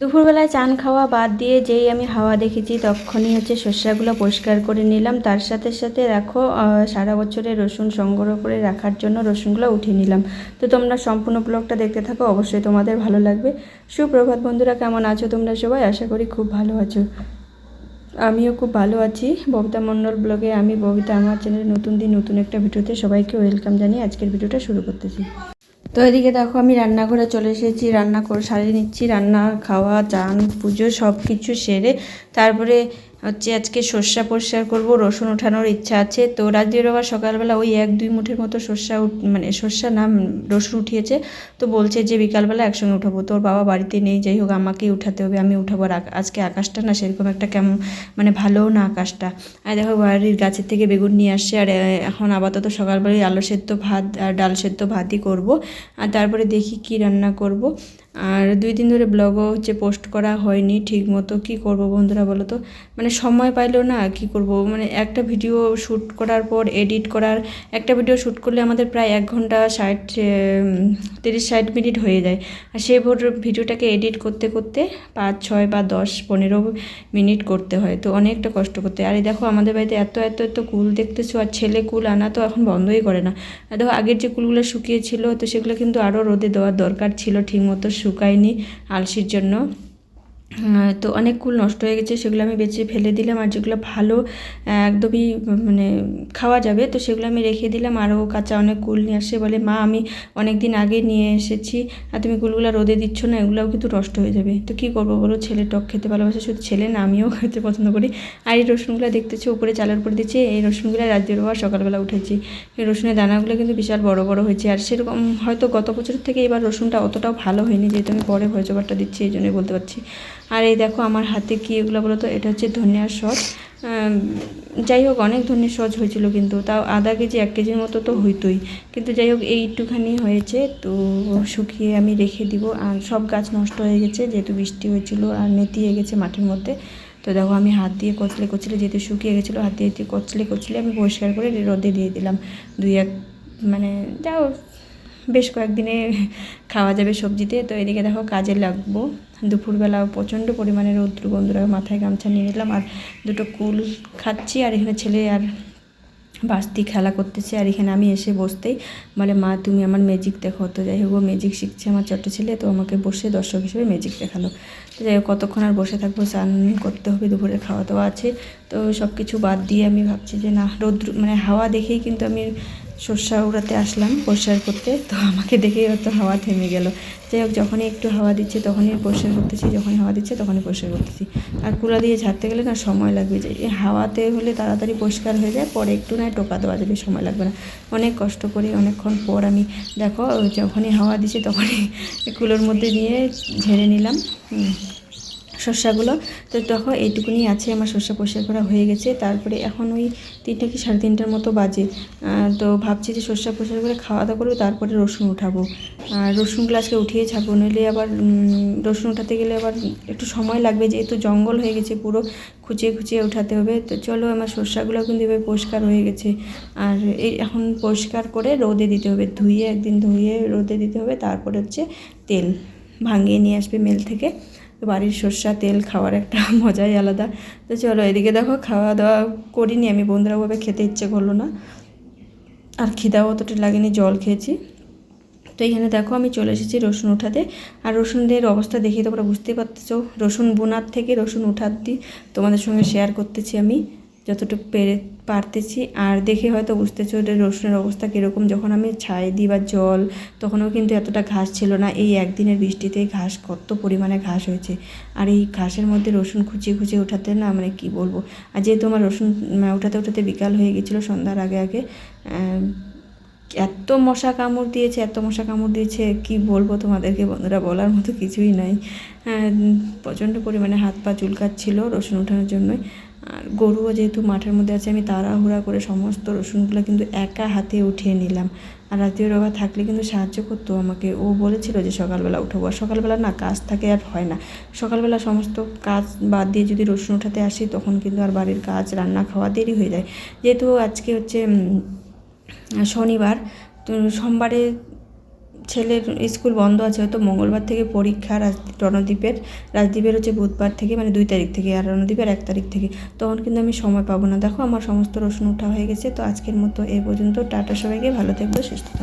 দুপুরবেলায় চান খাওয়া বাদ দিয়ে যেই আমি হাওয়া দেখেছি, তখনই হচ্ছে শস্যগুলো পরিষ্কার করে নিলাম। তার সাথে সাথে দেখো সারা বছরের রসুন সংগ্রহ করে রাখার জন্য রসুনগুলো উঠিয়ে নিলাম। তো তোমরা সম্পূর্ণ ব্লগটা দেখতে থাকো, অবশ্যই তোমাদের ভালো লাগবে। সুপ্রভাত বন্ধুরা, কেমন আছো তোমরা সবাই? আশা করি খুব ভালো আছো। আমিও খুব ভালো আছি। ববিতা মণ্ডল ব্লগে আমি, ববিতা আমার চ্যানেলে নতুন দিন, নতুন একটা ভিডিওতে সবাইকে ওয়েলকাম জানিয়ে আজকের ভিডিওটা শুরু করতেছি। তো এদিকে দেখো আমি রান্নাঘরে চলে এসেছি, রান্না করে, সারিয়ে নিচ্ছি, রান্না, খাওয়া চান পুজো সব কিছু সেরে তারপরে হচ্ছে আজকে সর্ষা পরিষ্কার করব, রসুন ওঠানোর ইচ্ছা আছে। তো রাজদীর বাবা সকালবেলা ওই এক দুই মুঠের মতো সর্ষা মানে সর্ষা নাম রসুন উঠিয়েছে। তো বলছে যে বিকালবেলা একসঙ্গে উঠাবো। তোর বাবা বাড়িতে নেই, যাই হোক আমাকেই উঠাতে হবে, আমি উঠাবো। আর আজকে আকাশটা না সেরকম একটা কেমন মানে ভালোও না আকাশটা। আর দেখো বাড়ির গাছের থেকে বেগুন নিয়ে আসছে। আর এখন আপাতত সকালবেলায় আলু সেদ্ধ ভাত আর ডাল সেদ্ধ ভাতই করব। আর তারপরে দেখি কি রান্না করব। আর দুই দিন ধরে ব্লগও হচ্ছে পোস্ট করা হয়নি ঠিক মতো কী করব বন্ধুরা বলো তো? মানে সময় পাইলেও না, কি করব? মানে একটা ভিডিও শ্যুট করার পর এডিট করার একটা ভিডিও শ্যুট করলে আমাদের প্রায় এক ঘণ্টা ষাট তিরিশ, ষাট মিনিট হয়ে যায়। আর সেই ভিডিওটাকে এডিট করতে করতে পাঁচ, ছয় বা দশ, পনেরো মিনিট করতে হয়। তো অনেকটা কষ্ট করতে আর এই দেখো, আমাদের বাড়িতে এত এত এত কুল দেখতেছো, আর ছেলে কুল আনা তো এখন বন্ধই করে না। দেখো, আগের যে কুলগুলো শুকিয়েছিল, তো সেগুলো কিন্তু আরও রোদে দেওয়ার দরকার ছিল ঠিকমতো। শুকায়নি আলসির জন্য। তো অনেক কুল নষ্ট হয়ে গেছে, সেগুলো আমি বেঁচে ফেলে দিলাম আর যেগুলো ভালো একদমই মানে খাওয়া যাবে, তো সেগুলো আমি রেখে দিলাম। আরও কাঁচা অনেক কুল নিয়ে আসে বলে, মা, আমি অনেক দিন আগে নিয়ে এসেছি আর তুমি কুলগুলো রোদে দিচ্ছ না, এগুলোও কিন্তু নষ্ট হয়ে যাবে। তো কী করব বলো, ছেলে টক খেতে ভালোবাসে, শুধু ছেলে না, আমিও খেতে পছন্দ করি। আর এই রসুনগুলো দেখতেছি, উপরে চালের উপরে দিচ্ছি এই রসুনগুলো রাত রাজ্যের বাবা সকালবেলা উঠেছি। এই রসুনের দানাগুলো কিন্তু বিশাল বড় বড় হয়েছে আর সেরকম হয়তো গত বছর থেকে এবার রসুনটা অতটাও ভালো হয়নি, যেহেতু আমি পরে ভয়েস ওভারটা দিচ্ছি, এই জন্যই বলতে পারছি। আর এই দেখো আমার হাতে কি এগুলো বলো তো? এটা হচ্ছে ধনিয়ার সস। যাই হোক, অনেক ধরনের সস হয়েছিল কিন্তু। তাও আধা কেজি, এক কেজির মতো তো হইতোই। কিন্তু যাই হোক, এইটুখানি হয়েছে। তো শুকিয়ে আমি রেখে দিব। আর সব গাছ নষ্ট হয়ে গেছে, যেহেতু বৃষ্টি হয়েছিল আর নেতিয়ে গেছে মাঠের মধ্যে। তো দেখো, আমি হাত দিয়ে কচলে কচলে যেহেতু শুকিয়ে গেছিল, হাত দিয়ে কচলে কচলে আমি পরিষ্কার করে রোদে দিয়ে দিলাম। দুই এক মানে যাও বেশ কয়েকদিনে খাওয়া যাবে সবজিতে। তো এদিকে দেখো কাজে লাগবো। দুপুরবেলা প্রচণ্ড পরিমাণে রৌদ্র বন্ধুরা মাথায় গামছা নিয়ে নিলাম। আর দুটো কুল খাচ্ছি, আর এখানে ছেলে আর বাস্তি খেলা করতেছে। আর এখানে আমি এসে বসতেই বলে, মা, তুমি আমার ম্যাজিক দেখো। তো যাই হোক ম্যাজিক শিখছে আমার ছোটো ছেলে, তো আমাকে বসে দর্শক হিসেবে ম্যাজিক দেখাল। তো যাই হোক, কতক্ষণ আর বসে থাকব, স্নান করতে হবে, দুপুরে খাওয়া দাওয়া আছে। তো সব কিছু বাদ দিয়ে আমি ভাবছি যে, না, রৌদ্র মানে হাওয়া দেখেই কিন্তু আমি সর্ষা উড়াতে আসলাম পরিষ্কার করতে, তো আমাকে দেখেই হয়তো হাওয়া থেমে গেল। যাই হোক, যখনই একটু হাওয়া দিচ্ছে, তখনই পরিষ্কার করতেছি, যখনই হাওয়া দিচ্ছে, তখনই পরিষ্কার করতেছি। আর কুলা দিয়ে ঝাড়তে গেলে না সময় লাগবে যে হাওয়াতে হলে তাড়াতাড়ি পরিষ্কার হয়ে যায়, পরে একটু না টোকা দেওয়া যাবে, সময় লাগবে না। অনেক কষ্ট করে অনেকক্ষণ পর আমি, দেখো, যখনই হাওয়া দিচ্ছে তখনই কুলোর মধ্যে নিয়ে ঝেড়ে নিলাম। শস্যাগুলো তো দেখো, এইটুকুনি আছে, আমার শস্য পরিষ্কার করা হয়ে গেছে। তারপরে এখন ওই তিনটা কি সাড়ে তিনটার মতো বাজে। তো ভাবছি যে শস্য পরিষ্কার করে খাওয়া দাওয়া করব, তারপরে রসুন উঠাবো। আর রসুনগুলো আজকে উঠিয়ে ছাড়বো, নইলে আবার রসুন উঠাতে গেলে আবার একটু সময় লাগবে, যেহেতু জঙ্গল হয়ে গেছে পুরো, খুঁচিয়ে খুঁচিয়ে উঠাতে হবে। তো চলো, আমার শস্যগুলো কিন্তু এভাবে পরিষ্কার হয়ে গেছে। আর এই এখন পরিষ্কার করে রোদে দিতে হবে, ধুয়ে, একদিন ধুয়ে রোদে দিতে হবে, তারপরে হচ্ছে তেল ভাঙিয়ে নিয়ে আসবে মেল থেকে। তো বাড়ির সর্ষা, তেল খাওয়ার একটা মজাই আলাদা। তো চলো এদিকে দেখো খাওয়া দাওয়া করিনি আমি বন্ধুরা ওভাবে খেতে ইচ্ছে করল না। আর খিদাও অতটা লাগেনি, জল খেয়েছি। তো এখানে দেখো, আমি চলে এসেছি রসুন উঠাতে। আর রসুনদের অবস্থা দেখে তোমরা বুঝতেই পারতেছো, রসুন বোনার থেকে রসুন উঠাতে তোমাদের সঙ্গে শেয়ার করতেছি আমি। যতটুকু পেরে পারতেছি। আর দেখে হয়তো বুঝতেছো যে রসুনের অবস্থা কীরকম। যখন আমি ছাই দিই বা জল তখনও কিন্তু এতটা ঘাস ছিল না। এই একদিনের বৃষ্টিতে ঘাস কত পরিমাণে ঘাস হয়েছে। আর এই ঘাসের মধ্যে রসুন খুঁচিয়ে খুঁচিয়ে ওঠাতে না মানে কি বলব? আর যেহেতু আমার রসুন উম, উঠাতে উঠাতে বিকাল হয়ে গেছিল সন্ধ্যার আগে আগে এত মশা কামড় দিয়েছে এত মশা কামড় দিয়েছে কি বলব তোমাদেরকে বন্ধুরা বলার মতো কিছুই নাই। হ্যাঁ, প্রচণ্ড পরিমাণে হাত পা চুলকাচ্ছিল রসুন ওঠানোর জন্যই। আর গরুও যেহেতু মাঠের মধ্যে আছে, আমি তাড়াহুড়া করে সমস্ত রসুনগুলো কিন্তু একা হাতে উঠিয়ে নিলাম। আর রাত্রির বাবা থাকলে কিন্তু সাহায্য করতো আমাকে। ও বলেছিল যে সকালবেলা উঠবো আর সকালবেলা না, কাজ থাকে আর হয় না। সকালবেলা সমস্ত কাজ বাদ দিয়ে যদি রসুন উঠাতে আসি, তখন কিন্তু আর বাড়ির কাজ, রান্না খাওয়া দেরি হয়ে যায়। যেহেতু আজকে হচ্ছে শনিবার, তো সোমবারে ছেলের স্কুল বন্ধ আছে, হয়তো মঙ্গলবার থেকে পরীক্ষা রাজ রণদ্বীপের রাজদ্বীপের হচ্ছে বুধবার থেকে মানে দুই তারিখ থেকে, আর রণদ্বীপের এক তারিখ থেকে। তখন কিন্তু আমি সময় পাবো না। দেখো, আমার সমস্ত রসুন ওঠা হয়ে গেছে, তো আজকের মতো এ পর্যন্ত। টাটা সবাইকে, ভালো থাকবে সুস্থ থাকবে